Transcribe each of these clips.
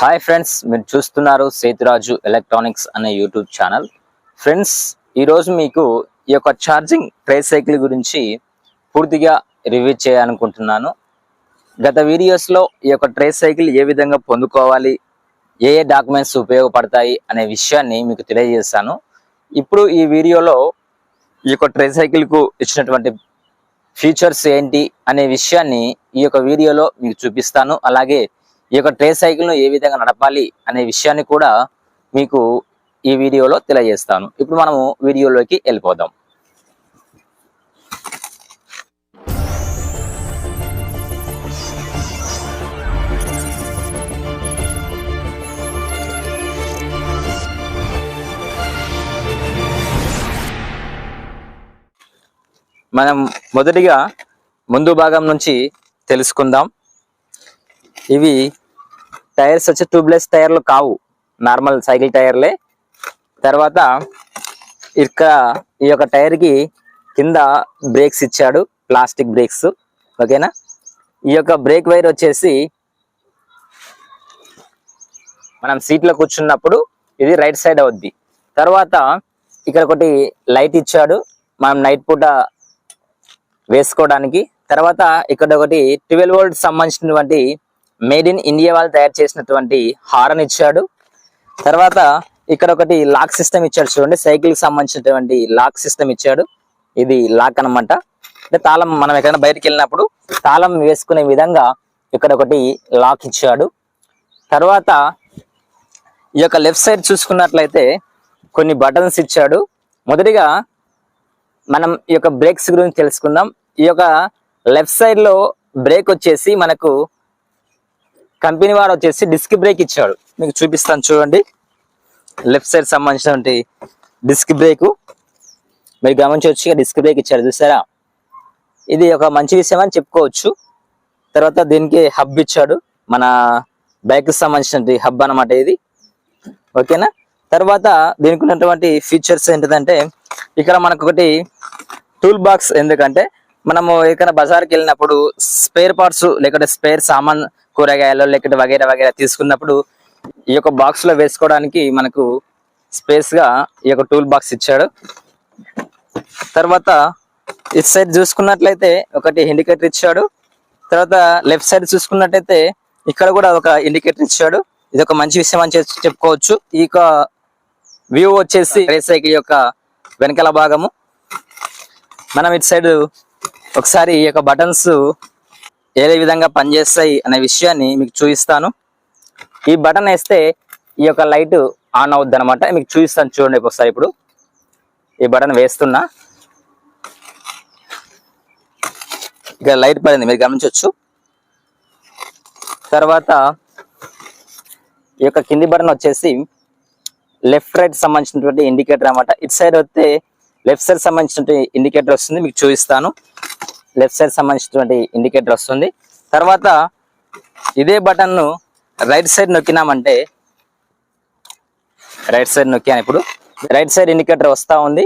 Hi friends మీరు చూస్తున్నారు Sethuraju electronics అనే యూట్యూబ్ ఛానల్ ఫ్రెండ్స్ ఈరోజు మీకు ఈ యొక్క ఛార్జింగ్ ట్రైసైకిల్ గురించి పూర్తిగా రివ్యూ చేయాలనుకుంటున్నాను. గత వీడియోస్లో ఈ యొక్క ట్రైసైకిల్ ఏ విధంగా పొందుకోవాలి ఏ ఏ డాక్యుమెంట్స్ ఉపయోగపడతాయి అనే విషయాన్ని మీకు తెలియజేస్తాను ఇప్పుడు ఈ వీడియోలో ఈ యొక్క ట్రైసైకిల్కు ఇచ్చినటువంటి ఫీచర్స్ ఏంటి అనే విషయాన్ని ఈ యొక్క వీడియోలో మీకు చూపిస్తాను. అలాగే ఈ యొక్క ట్రే సైకిల్ను ఏ విధంగా నడపాలి అనే విషయాన్ని కూడా మీకు ఈ వీడియోలో తెలియజేస్తాను. ఇప్పుడు మనము వీడియోలోకి వెళ్ళిపోదాం. మనం మొదటిగా ముందు భాగం నుంచి తెలుసుకుందాం. ఇవి టైర్స్ వచ్చి ట్యూబ్లెస్ టైర్లు కావు. నార్మల్ సైకిల్ టైర్లే. తర్వాత ఇక్కడ ఈ యొక్క టైర్కి కింద బ్రేక్స్ ఇచ్చాడు. Plastic brakes. ఓకేనా? ఈ యొక్క బ్రేక్ వైర్ వచ్చేసి మనం సీట్లో కూర్చున్నప్పుడు ఇది రైట్ సైడ్ అవుద్ది. తర్వాత ఇక్కడ ఒకటి లైట్ ఇచ్చాడు. మనం నైట్ పూట వేసుకోవడానికి. తర్వాత ఇక్కడ ఒకటి ట్వెల్వ్ వోల్ట్ సంబంధించినటువంటి మేడ్ ఇన్ ఇండియా వాళ్ళు తయారు చేసినటువంటి హారన్ ఇచ్చాడు. తర్వాత ఇక్కడ ఒకటి లాక్ సిస్టమ్ ఇచ్చాడు చూడండి. సైకిల్కి సంబంధించినటువంటి లాక్ సిస్టమ్ ఇచ్చాడు. ఇది లాక్ అన్నమాట. అంటే తాళం మనం ఎక్కడైనా బయటకు వెళ్ళినప్పుడు తాళం వేసుకునే విధంగా ఇక్కడ ఒకటి లాక్ ఇచ్చాడు. తర్వాత ఈ యొక్క లెఫ్ట్ సైడ్ చూసుకున్నట్లయితే కొన్ని బటన్స్ ఇచ్చాడు. మొదటిగా మనం ఈ యొక్క బ్రేక్స్ గురించి తెలుసుకుందాం. ఈ యొక్క లెఫ్ట్ సైడ్లో బ్రేక్ వచ్చేసి మనకు కంపెనీ వాడు వచ్చేసి డిస్క్ బ్రేక్ ఇచ్చాడు. మీకు చూపిస్తాను చూడండి. లెఫ్ట్ సైడ్ సంబంధించినటువంటి డిస్క్ బ్రేక్. మీరు గమనించవచ్చు డిస్క్ బ్రేక్ ఇచ్చాడు చూసారా? ఇది ఒక మంచి విషయం అని చెప్పుకోవచ్చు. తర్వాత దీనికి హబ్ ఇచ్చాడు. మన బైక్ సంబంధించినటువంటి హబ్ అన్నమాట ఇది. ఓకేనా? తర్వాత దీనికి ఉన్నటువంటి ఫీచర్స్ ఏంటిదంటే ఇక్కడ మనకు ఒకటి టూల్ బాక్స్ ఎందుకంటే మనము ఎక్కడ బజార్కి వెళ్ళినప్పుడు స్పేర్ పార్ట్స్ లేకపోతే స్పేర్ సామాన్ కూరగాయలు లేకపోతే వగైరా వగేరా తీసుకున్నప్పుడు ఈ యొక్క బాక్స్లో వేసుకోవడానికి మనకు స్పేస్గా ఈ యొక్క టూల్ బాక్స్ ఇచ్చాడు. తర్వాత ఇటు సైడ్ చూసుకున్నట్లయితే ఒకటి ఇండికేటర్ ఇచ్చాడు. తర్వాత లెఫ్ట్ సైడ్ చూసుకున్నట్లయితే ఇక్కడ కూడా ఒక ఇండికేటర్ ఇచ్చాడు. ఇది ఒక మంచి విషయం అని చెప్పుకోవచ్చు. ఈ యొక్క వ్యూ వచ్చేసి రేస్ సైకిల్ యొక్క వెనకాల భాగము. మనం ఇటు సైడ్ ఒకసారి ఈ యొక్క బటన్స్ ఏ విధంగా పనిచేస్తాయి అనే విషయాన్ని మీకు చూపిస్తాను. ఈ బటన్ వేస్తే ఈ యొక్క లైట్ ఆన్ అవుద్ది అనమాట మీకు చూపిస్తాను చూడండి ఒకసారి ఇప్పుడు. ఈ బటన్ వేస్తున్నా. ఇక లైట్ పడింది మీరు గమనించవచ్చు. తర్వాత ఈ యొక్క కింది బటన్ వచ్చేసి లెఫ్ట్ రైట్ సంబంధించినటువంటి ఇండికేటర్ అన్నమాట. ఇటు సైడ్ వస్తే లెఫ్ట్ సైడ్ సంబంధించిన ఇండికేటర్ వస్తుంది మీకు చూపిస్తాను. లెఫ్ట్ సైడ్ సంబంధించినటువంటి ఇండికేటర్ వస్తుంది. తర్వాత ఇదే బటన్ను రైట్ సైడ్ నొక్కినామంటే రైట్ సైడ్ నొక్కాను ఇప్పుడు. రైట్ సైడ్ ఇండికేటర్ వస్తూ ఉంది.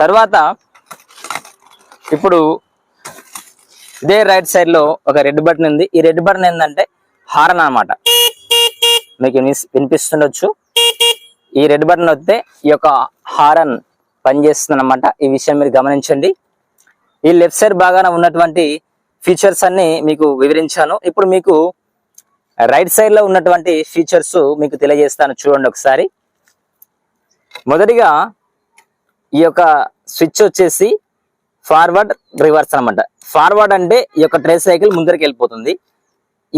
తర్వాత ఇప్పుడు ఇదే రైట్ సైడ్లో ఒక రెడ్ బటన్ ఉంది. ఈ రెడ్ బటన్ ఏంటంటే హారన్ అనమాట మీకు వినిపిస్తుండొచ్చు? ఈ రెడ్ బటన్ వస్తే ఈ యొక్క హారన్ పనిచేస్తుంది అనమాట ఈ విషయం మీరు గమనించండి. ఈ లెఫ్ట్ సైడ్ భాగాన ఉన్నటువంటి ఫీచర్స్ అన్ని మీకు వివరించాను. ఇప్పుడు మీకు రైట్ సైడ్లో ఉన్నటువంటి ఫీచర్స్ మీకు తెలియజేస్తాను చూడండి ఒకసారి. మొదటిగా ఈ యొక్క స్విచ్ వచ్చేసి ఫార్వర్డ్ రివర్స్ అన్నమాట. ఫార్వర్డ్ అంటే ఈ యొక్క ట్రేస్ సైకిల్ ముందరికి వెళ్ళిపోతుంది.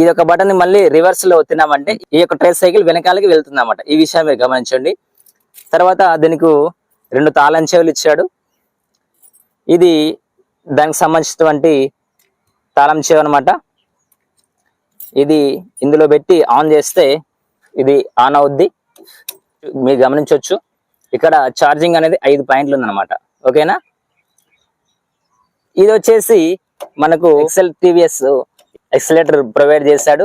ఈ యొక్క బటన్ మళ్ళీ రివర్స్లో తిన్నామంటే ఈ యొక్క ట్రేస్ సైకిల్ వెనకాలకి వెళ్తుంది ఈ విషయం మీరు గమనించండి. తర్వాత దీనికి రెండు తాళం చెవులు ఇచ్చాడు. ఇది దానికి సంబంధించినటువంటి తాళం చెవి అనమాట ఇది ఇందులో పెట్టి ఆన్ చేస్తే ఇది ఆన్ అవుద్ది. మీరు గమనించవచ్చు ఇక్కడ ఛార్జింగ్ అనేది ఐదు పాయింట్లు ఉందన్నమాట. ఓకేనా? ఇది వచ్చేసి మనకు ఎక్సెల్ టీవీఎస్ ఎక్సలేటర్ ప్రొవైడ్ చేశాడు.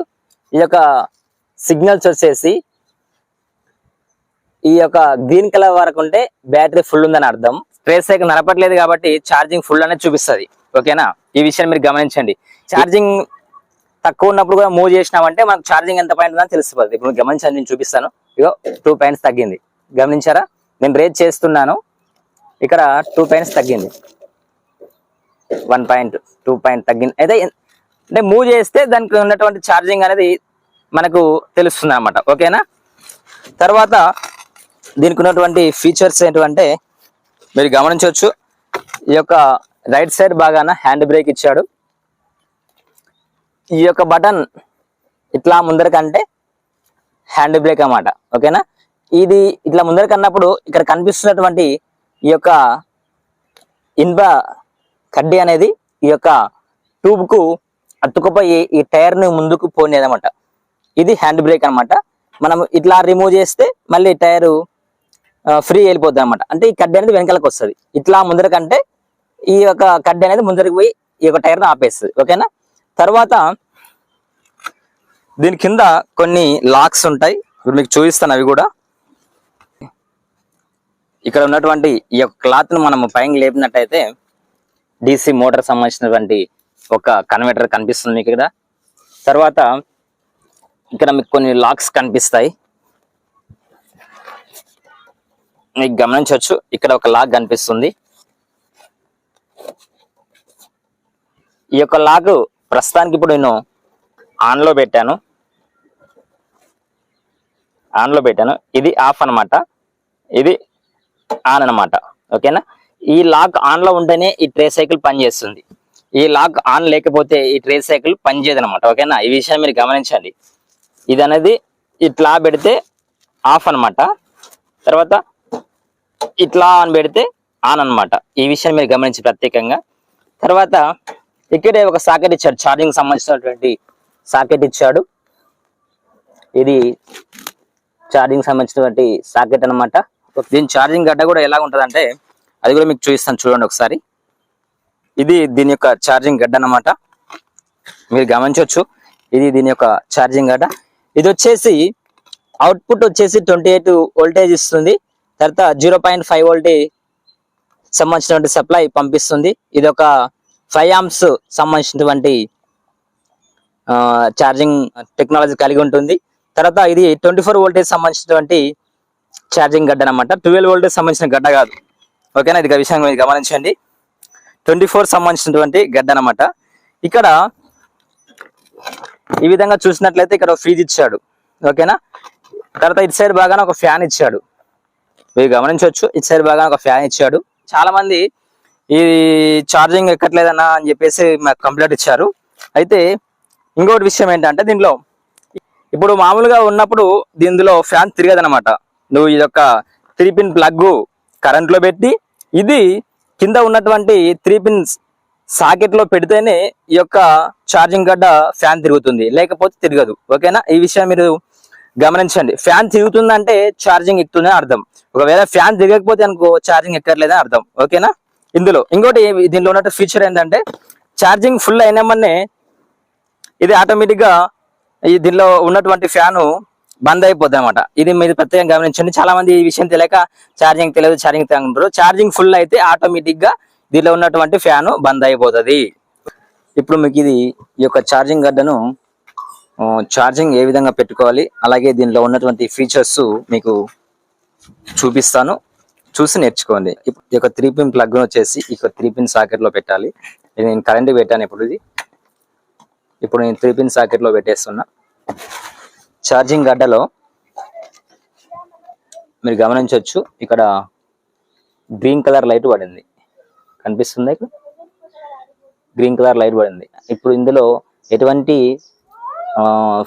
ఈ యొక్క సిగ్నల్స్ వచ్చేసి ఈ యొక్క గ్రీన్ కలర్ వరకు ఉంటే బ్యాటరీ ఫుల్ ఉందని అర్థం. ట్రేస్ సైకిల్ నడపట్లేదు కాబట్టి ఛార్జింగ్ ఫుల్ అనేది చూపిస్తుంది. ఓకేనా? ఈ విషయాన్ని మీరు గమనించండి. ఛార్జింగ్ తక్కువ ఉన్నప్పుడు కూడా మూవ్ చేసినామంటే మనకు ఛార్జింగ్ ఎంత పాయింట్ ఉందని తెలిసిపోతుంది ఇప్పుడు గమనించండి నేను చూపిస్తాను. ఇగో టూ పాయింట్స్ తగ్గింది. గమనించారా? నేను రేజ్ చేస్తున్నాను. ఇక్కడ టూ పాయింట్స్ తగ్గింది. వన్ పాయింట్ టూ పాయింట్ తగ్గింది. అయితే అంటే మూవ్ చేస్తే దానికి ఉన్నటువంటి ఛార్జింగ్ అనేది మనకు తెలుస్తుంది అనమాట ఓకేనా? తర్వాత దీనికి ఉన్నటువంటి ఫీచర్స్ ఏంటంటే మీరు గమనించవచ్చు. ఈ యొక్క రైట్ సైడ్ బాగాన హ్యాండ్ బ్రేక్ ఇచ్చాడు. ఈ యొక్క బటన్ ఇట్లా ముందరకంటే హ్యాండ్ బ్రేక్ అన్నమాట. ఓకేనా ఇది ఇట్లా ముందరకన్నప్పుడు ఇక్కడ కనిపిస్తున్నటువంటి ఈ యొక్క ఇన్బ కడ్డీ అనేది ఈ యొక్క ట్యూబ్కు అతుకుపోయి ఈ టైర్ని ముందుకు ముందుకు పోనేదన్నమాట ఇది హ్యాండ్ బ్రేక్ అన్నమాట. మనం ఇట్లా రిమూవ్ చేస్తే మళ్ళీ టైరు ఫ్రీ వెళ్ళిపోద్ది అనమాట అంటే ఈ కడ్డీ అనేది వెనకాలకు వస్తుంది. ఇట్లా ముందరకంటే ఈ యొక్క కడ్డీ అనేది ముందరికి పోయి ఈ యొక్క టైర్ను ఆపేస్తుంది. ఓకేనా? తర్వాత దీని కింద కొన్ని లాక్స్ ఉంటాయి. ఇప్పుడు మీకు చూపిస్తాను అవి కూడా. ఇక్కడ ఉన్నటువంటి ఈ యొక్క క్లాత్ను మనం పైన లేపినట్టయితే డిసి మోటార్ సంబంధించినటువంటి ఒక కన్వర్టర్ కనిపిస్తుంది మీకు ఇక్కడ. తర్వాత ఇక్కడ మీకు కొన్ని లాక్స్ కనిపిస్తాయి. మీకు గమనించవచ్చు ఇక్కడ ఒక లాగ్ కనిపిస్తుంది. ఈ యొక్క లాక్ ప్రస్తుతానికి ఇప్పుడు నేను ఆన్లో పెట్టాను. ఆన్లో పెట్టాను. ఇది ఆఫ్ అన్నమాట. ఇది ఆన్ అన్నమాట. ఓకేనా? ఈ లాక్ ఆన్లో ఉంటేనే ఈ ట్రే సైకిల్ పనిచేస్తుంది ఈ లాక్ ఆన్ లేకపోతే ఈ ట్రే సైకిల్ పనిచేయదు అనమాట ఓకేనా? ఈ విషయం మీరు గమనించండి ఇది అనేది ఇట్లా పెడితే ఆఫ్ అన్నమాట. తర్వాత ఇట్లా అని పెడితే ఆన్ అన్నమాట ఈ విషయాన్ని మీరు గమనించి ప్రత్యేకంగా. తర్వాత ఇక్కడే ఒక సాకెట్ ఇచ్చాడు. ఛార్జింగ్ సంబంధించినటువంటి సాకెట్ ఇచ్చాడు. ఇది ఛార్జింగ్ సంబంధించినటువంటి సాకెట్ అన్నమాట. దీని ఛార్జింగ్ గడ్డ కూడా ఎలా ఉంటుందంటే అది కూడా మీకు చూపిస్తాను చూడండి ఒకసారి. ఇది దీని యొక్క ఛార్జింగ్ గడ్డ అన్నమాట. మీరు గమనించవచ్చు ఇది దీని యొక్క ఛార్జింగ్ గడ్డ. ఇది వచ్చేసి అవుట్పుట్ వచ్చేసి ట్వంటీ ఎయిట్ వోల్టేజ్ ఇస్తుంది. తర్వాత జీరో పాయింట్ ఫైవ్ వోల్టేజ్ సంబంధించినటువంటి సప్లై పంపిస్తుంది. ఇది ఒక ఫైవ్ ఆమ్స్ సంబంధించినటువంటి ఛార్జింగ్ టెక్నాలజీ కలిగి ఉంటుంది. తర్వాత ఇది ట్వంటీ ఫోర్ వోల్టేజ్ సంబంధించినటువంటి ఛార్జింగ్ గడ్డ అనమాట ట్వెల్వ్ వోల్టేజ్ సంబంధించిన గడ్డ కాదు. ఓకేనా ఇది విషయం మీరు గమనించండి. ట్వంటీ ఫోర్ సంబంధించినటువంటి గడ్డ అనమాట ఇక్కడ ఈ విధంగా చూసినట్లయితే ఇక్కడ ఫ్రీజ్ ఇచ్చాడు. ఓకేనా తర్వాత ఇటు సైడ్ బాగానే ఒక ఫ్యాన్ ఇచ్చాడు. మీరు గమనించవచ్చు. ఇటు సైడ్ బాగా ఒక ఫ్యాన్ ఇచ్చాడు. చాలా మంది ఈ ఛార్జింగ్ ఎక్కట్లేదన్నా అని చెప్పేసి మాకు కంప్లైంట్ ఇచ్చారు. అయితే ఇంకోటి విషయం ఏంటంటే దీంట్లో ఇప్పుడు మామూలుగా ఉన్నప్పుడు దీనిలో ఫ్యాన్ తిరగదనమాట నువ్వు ఇది ఒక త్రీ పిన్ ప్లగ్ కరెంట్లో పెట్టి ఇది కింద ఉన్నటువంటి త్రీ పిన్ సాకెట్లో పెడితేనే ఈ యొక్క ఛార్జింగ్ గడ్డ ఫ్యాన్ తిరుగుతుంది. లేకపోతే తిరగదు. ఓకేనా? ఈ విషయం మీరు గమనించండి. ఫ్యాన్ తిరుగుతుందంటే ఛార్జింగ్ ఎక్కుతుందని అర్థం. ఒకవేళ ఫ్యాన్ తిరగకపోతే అనుకో ఛార్జింగ్ ఎక్కర్లేదని అర్థం. ఓకేనా? ఇందులో ఇంకోటి దీనిలో ఉన్న ఫీచర్ ఏంటంటే ఛార్జింగ్ ఫుల్ అయినామనే ఇది ఆటోమేటిక్గా ఈ దీనిలో ఉన్నటువంటి ఫ్యాను బంద్ అయిపోద్ది అనమాట ఇది మీరు ప్రత్యేకంగా గమనించండి. చాలా మంది ఈ విషయం తెలియక ఛార్జింగ్ తెలియదు ఛార్జింగ్ తెలియకుంటారు ఛార్జింగ్ ఫుల్ అయితే ఆటోమేటిక్గా దీనిలో ఉన్నటువంటి ఫ్యాను బంద్ అయిపోతుంది. ఇప్పుడు మీకు ఇది ఈ యొక్క ఛార్జింగ్ గడ్డను ఛార్జింగ్ ఏ విధంగా పెట్టుకోవాలి? అలాగే దీనిలో ఉన్నటువంటి ఫీచర్స్ మీకు చూపిస్తాను. చూసి నేర్చుకోండి. ఈ యొక్క త్రీ పిన్ ప్లగ్ వచ్చేసి ఈ యొక్క త్రీ పిన్ సాకెట్లో పెట్టాలి. ఇది నేను కరెంట్ పెట్టాను ఇప్పుడు ఇది. ఇప్పుడు నేను త్రీ పిన్ సాకెట్లో పెట్టేస్తున్నా. ఛార్జింగ్ గడ్డలో మీరు గమనించవచ్చు ఇక్కడ గ్రీన్ కలర్ లైట్ పడింది. కనిపిస్తుంది ఇక్కడ? గ్రీన్ కలర్ లైట్ పడింది. ఇప్పుడు ఇందులో ఎటువంటి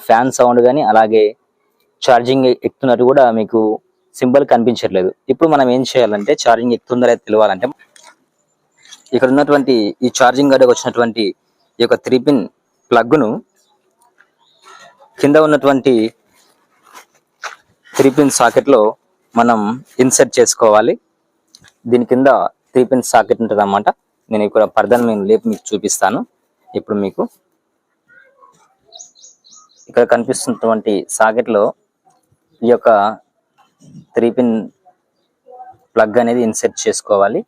ఫ్యాన్ సౌండ్ కానీ అలాగే ఛార్జింగ్ ఎక్కుతున్నట్టు కూడా మీకు సింబల్ కనిపించట్లేదు. ఇప్పుడు మనం ఏం చేయాలంటే ఛార్జింగ్ ఎక్కుతుందా లేదా తెలియాలంటే ఇక్కడ ఉన్నటువంటి ఈ ఛార్జింగ్ గడ్డకు వచ్చినటువంటి ఈ యొక్క త్రీ పిన్ ప్లగ్ను కింద ఉన్నటువంటి త్రీ పిన్ సాకెట్లో మనం ఇన్సర్ట్ చేసుకోవాలి. దీని కింద త్రీ పిన్ సాకెట్ ఉంటుంది అన్నమాట నేను ఇక్కడ పర్దను నేను లేపు మీకు చూపిస్తాను. ఇప్పుడు మీకు ఇక్కడ కనిపిస్తున్నటువంటి సాకెట్లో ఈ యొక్క త్రీ పిన్ ప్లగ్ అనేది ఇన్సర్ట్ చేసుకోవాలి.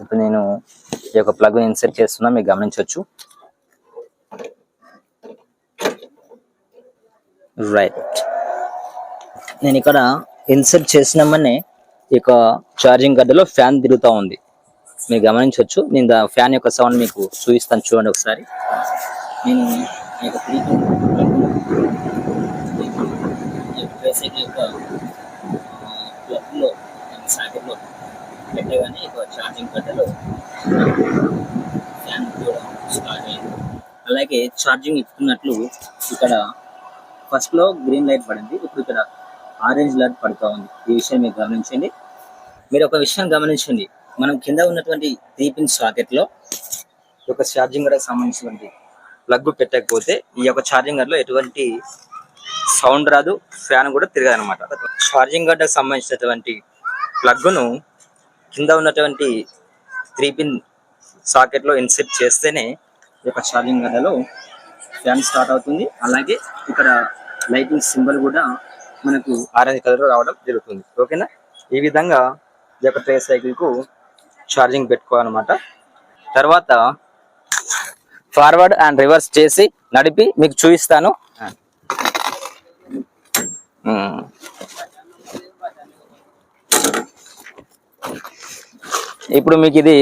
ఇప్పుడు నేను ఈ యొక్క ప్లగ్ ఇన్సర్ట్ చేస్తున్నా మీరు గమనించవచ్చు. రైట్ నేను ఇక్కడ ఇన్సర్ట్ చేసినామనే యొక్క ఛార్జింగ్ గడ్డలో ఫ్యాన్ తిరుగుతూ ఉంది. మీరు గమనించవచ్చు. నేను ఫ్యాన్ యొక్క సౌండ్ మీకు చూపిస్తాను చూడండి ఒకసారి. నేను యొక్క three pin యొక్క క్లబ్లో యొక్క సాకెట్లో పెట్టగానే ఇక ఛార్జింగ్ పెట్టలో ఫ్యాన్ కూడా స్టార్ట్ అయింది అలాగే ఛార్జింగ్ ఇస్తున్నట్లు ఇక్కడ ఫస్ట్లో గ్రీన్ లైట్ పడింది. ఇప్పుడు ఇక్కడ ఆరెంజ్ లైట్ పడుతూ ఉంది. ఈ విషయం మీరు గమనించండి. మీరు ఒక విషయం గమనించండి. మనం కింద ఉన్నటువంటి త్రీ పిన్ సాకెట్లో ఈ ఛార్జింగ్ గడకు సంబంధించినటువంటి ప్లగ్ పెట్టకపోతే ఈ యొక్క ఛార్జింగ్ గడ్లో ఎటువంటి సౌండ్ రాదు ఫ్యాన్ కూడా తిరగదు అనమాట ఛార్జింగ్ గడ్డకు సంబంధించినటువంటి ప్లగ్ను కింద ఉన్నటువంటి త్రీ పిన్ సాకెట్లో ఇన్సెట్ చేస్తేనే ఈ యొక్క ఛార్జింగ్ గడ్డలో ఫ్యాన్ స్టార్ట్ అవుతుంది. అలాగే ఇక్కడ లైటింగ్ సింబల్ కూడా మనకు ఆరెంజ్ కలర్ రావడం జరుగుతుంది. ఓకేనా? ఈ విధంగా ఈ యొక్క ట్రే సైకిల్కు ఛార్జింగ్ పెట్టుకోవాలన్నమాట. తర్వాత ఫార్వర్డ్ అండ్ రివర్స్ చేసి నడిపి మీకు చూపిస్తాను. ఇప్పుడు మీకు ఇది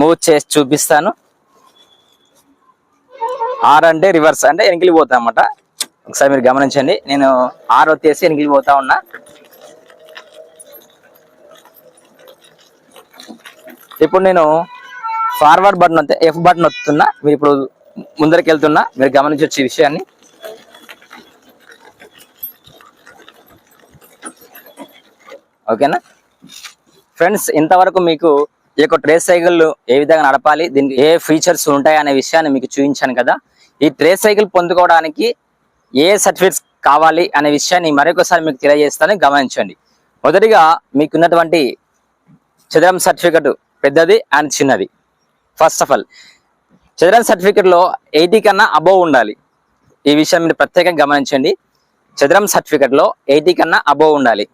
మూవ్ చేసి చూపిస్తాను. ఆర్ అంటే రివర్స్ అంటే వెనక్కి పోతా అన్నమాట. ఒకసారి మీరు గమనించండి. నేను ఆర్ వచ్చేసి వెనక్కి పోతా ఉన్నా. ఇప్పుడు నేను ఫార్వర్డ్ బటన్ ఎఫ్ బటన్ వస్తున్నా మీరు ఇప్పుడు ముందరికి వెళ్తున్నా మీరు గమనించవచ్చు ఈ విషయాన్ని. ఓకేనా? ఫ్రెండ్స్ ఇంతవరకు మీకు ఈ యొక్క ట్రేస్ సైకిల్ ఏ విధంగా నడపాలి దీనికి ఏ ఫీచర్స్ ఉంటాయి అనే విషయాన్ని మీకు చూపించాను కదా. ఈ ట్రేస్ సైకిల్ పొందుకోవడానికి ఏ సర్టిఫికేట్స్ కావాలి అనే విషయాన్ని మరొకసారి మీకు తెలియజేస్తాను. గమనించండి. మొదటిగా మీకున్నటువంటి చదరం సర్టిఫికెట్ పెద్దది అండ్ చిన్నది. ఫస్ట్ ఆఫ్ ఆల్ చదరం సర్టిఫికెట్లో ఎయిటీ కన్నా అబోవ్ ఉండాలి. ఈ విషయం మీరు ప్రత్యేకంగా గమనించండి. చదరం సర్టిఫికెట్లో ఎయిటీ కన్నా అబోవ్ ఉండాలి.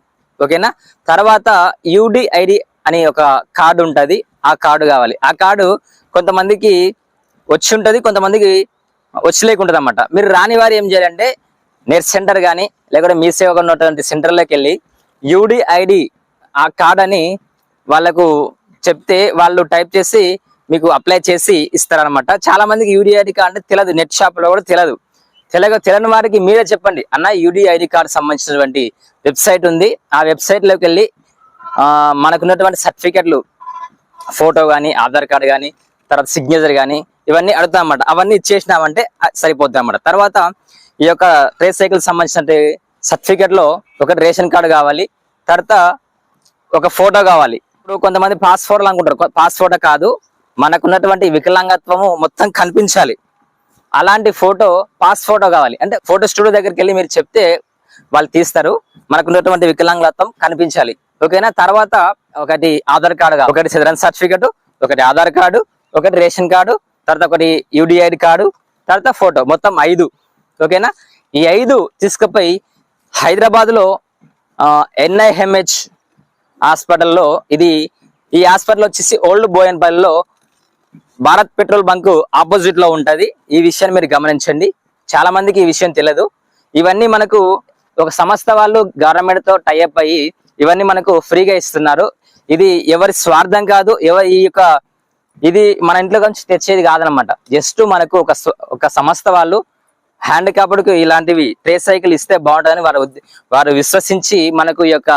ఓకేనా తర్వాత యూడిఐడి అనే ఒక కార్డు ఉంటుంది. ఆ కార్డు కావాలి. ఆ కార్డు కొంతమందికి వచ్చి ఉంటుంది కొంతమందికి వచ్చి లేకుంటుంది అనమాట మీరు రాని వారు ఏం చేయాలంటే నేర్స్ సెంటర్ కానీ లేకుంటే మీ సేవగా ఉన్నటువంటి సెంటర్లోకి వెళ్ళి యూడిఐడి ఆ కార్డ్ అని వాళ్ళకు చెప్తే వాళ్ళు టైప్ చేసి మీకు అప్లై చేసి ఇస్తారనమాట చాలా మందికి యూడిఐడి కార్డ్ అంటే తెలియదు నెట్ షాప్లో కూడా తెలియదు తెలియక తెలియని వారికి మీరే చెప్పండి. అన్న యూడిఐడి కార్డు సంబంధించినటువంటి వెబ్సైట్ ఉంది. ఆ వెబ్సైట్లోకి వెళ్ళి మనకున్నటువంటి సర్టిఫికెట్లు ఫోటో కానీ ఆధార్ కార్డు కానీ తర్వాత సిగ్నేచర్ కానీ ఇవన్నీ అడుగుతామన్నమాట అవన్నీ ఇచ్చేసినామంటే సరిపోద్ది అన్నమాట. తర్వాత ఈ యొక్క ట్రే సైకిల్ సంబంధించిన సర్టిఫికెట్లో రేషన్ కార్డు కావాలి. తర్వాత ఒక ఫోటో కావాలి. ఇప్పుడు కొంతమంది పాస్ఫోటోలు అనుకుంటారు. పాస్ఫోటో కాదు. మనకున్నటువంటి వికలాంగత్వము మొత్తం కనిపించాలి. అలాంటి ఫోటో పాస్ ఫోటో కావాలి. అంటే ఫోటో స్టూడియో దగ్గరికి వెళ్ళి మీరు చెప్తే వాళ్ళు తీస్తారు. మనకున్నటువంటి వికలాంగత్వం కనిపించాలి. ఓకేనా? తర్వాత ఒకటి ఆధార్ కార్డు ఒకటి సిద్ధరన్ సర్టిఫికెట్ ఒకటి ఆధార్ కార్డు ఒకటి రేషన్ కార్డు తర్వాత ఒకటి యూడిఐడి కార్డు తర్వాత ఫోటో మొత్తం ఐదు. ఓకేనా? ఈ ఐదు తీసుకుపోయి హైదరాబాద్లో లో హాస్పిటల్లో ఇది ఈ హాస్పిటల్ వచ్చేసి ఓల్డ్ బోయన్పల్లిలో భారత్ పెట్రోల్ బంక్ ఆపోజిట్లో ఉంటది. ఈ విషయాన్ని మీరు గమనించండి. చాలా మందికి ఈ విషయం తెలియదు. ఇవన్నీ మనకు ఒక సంస్థ వాళ్ళు గవర్నమెంట్తో టైఅప్ అయ్యి ఇవన్నీ మనకు ఫ్రీగా ఇస్తున్నారు. ఇది ఎవరి స్వార్థం కాదు ఎవరి ఈ యొక్క ఇది మన ఇంట్లో నుంచి తెచ్చేది కాదనమాట. జస్ట్ మనకు ఒక ఒక సంస్థ వాళ్ళు హ్యాండిక్యాప్డ్కి ఇలాంటివి ట్రే సైకిల్ ఇస్తే బాగుంటుందని వారు వారు విశ్వసించి మనకు ఈ యొక్క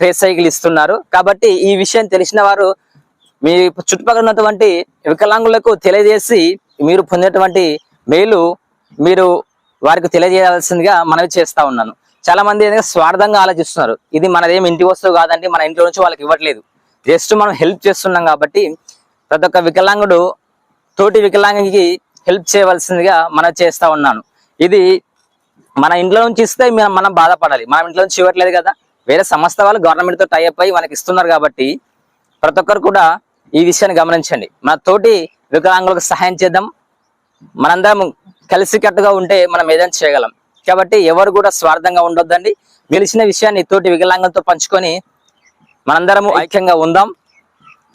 ట్రే సైకిల్ ఇస్తున్నారు. కాబట్టి ఈ విషయం తెలిసిన వారు మీ చుట్టుపక్కల ఉన్నటువంటి వికలాంగులకు తెలియజేసి మీరు పొందేటువంటి మేలు మీరు వారికి తెలియజేయాల్సిందిగా మనవి చేస్తా ఉన్నాను. చాలా మంది స్వార్థంగా ఆలోచిస్తున్నారు. ఇది మనదేం ఇంటి వస్తువు కాదండి మన ఇంట్లో నుంచి వాళ్ళకి ఇవ్వట్లేదు. జస్ట్ మనం హెల్ప్ చేస్తున్నాం కాబట్టి ప్రతి ఒక్క వికలాంగుడు తోటి వికలాంగికి హెల్ప్ చేయవలసిందిగా మనం చేస్తా ఉన్నాను. ఇది మన ఇంట్లో నుంచి ఇస్తే మనం మనం బాధపడాలి. మన ఇంట్లో నుంచి ఇవ్వట్లేదు కదా. వేరే సంస్థ వాళ్ళు గవర్నమెంట్తో టైఅప్ అయ్యి మనకి ఇస్తున్నారు కాబట్టి ప్రతి ఒక్కరు కూడా ఈ విషయాన్ని గమనించండి. మన తోటి వికలాంగులకు సహాయం చేద్దాం. మనందరం కలిసికట్టుగా ఉంటే మనం ఏదైనా చేయగలం. కాబట్టి ఎవరు కూడా స్వార్థంగా ఉండొద్దండి. గెలిచిన విషయాన్ని తోటి వికలాంగులతో పంచుకొని మనందరము ఐక్యంగా ఉందాం.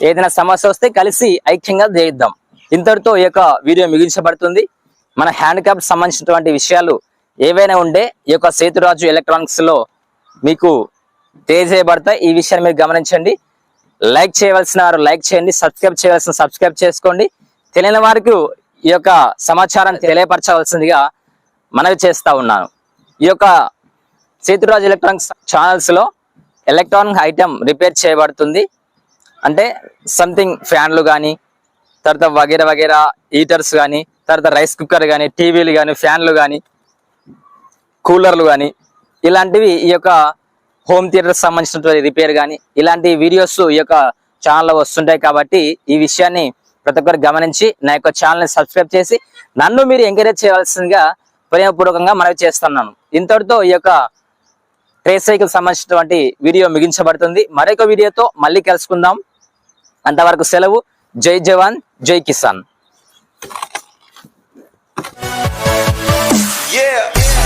ఏదైనా సమస్య వస్తే కలిసి ఐక్యంగా చేయిద్దాం ఇంతటితో ఈ యొక్క వీడియో మిగిల్చబడుతుంది మన హ్యాండిక్యాప్ సంబంధించినటువంటి విషయాలు ఏవైనా ఉండే ఈ యొక్క సేతురాజు ఎలక్ట్రానిక్స్లో మీకు తెలియజేయబడతాయి. ఈ విషయాన్ని మీరు గమనించండి. లైక్ చేయవలసిన వారు లైక్ చేయండి సబ్స్క్రైబ్ చేయవలసిన సబ్స్క్రైబ్ చేసుకోండి. తెలియని వారికి ఈ యొక్క సమాచారాన్ని తెలియపరచవలసిందిగా మనవి చేస్తూ ఉన్నాను. ఈ యొక్క సేతురాజు ఎలక్ట్రానిక్స్ ఛానల్స్లో ఎలక్ట్రానిక్ ఐటెం రిపేర్ చేయబడుతుంది. అంటే సంథింగ్ ఫ్యాన్లు కానీ తర్వాత వగేర వగేరా హీటర్స్ కానీ తర్వాత రైస్ కుక్కర్ కానీ టీవీలు కానీ ఫ్యాన్లు కానీ కూలర్లు కానీ ఇలాంటివి ఈ యొక్క హోమ్ థియేటర్ సంబంధించినటువంటి రిపేర్ కానీ ఇలాంటి వీడియోస్ ఈ యొక్క ఛానల్లో వస్తుంటాయి కాబట్టి ఈ విషయాన్ని ప్రతి ఒక్కరు గమనించి నా యొక్క ఛానల్ని సబ్స్క్రైబ్ చేసి నన్ను మీరు ఎంకరేజ్ చేయాల్సిందిగా ప్రేమపూర్వకంగా మనవి చేస్తున్నాను. ఇంతటితో ఈ యొక్క ట్రేస్ సైకిల్ సంబంధించినటువంటి వీడియో ముగించబడుతుంది. మరొక వీడియోతో మళ్ళీ కలుసుకుందాం. అంతవరకు సెలవు. జై జవాన్ జై కిసాన్. Yeah.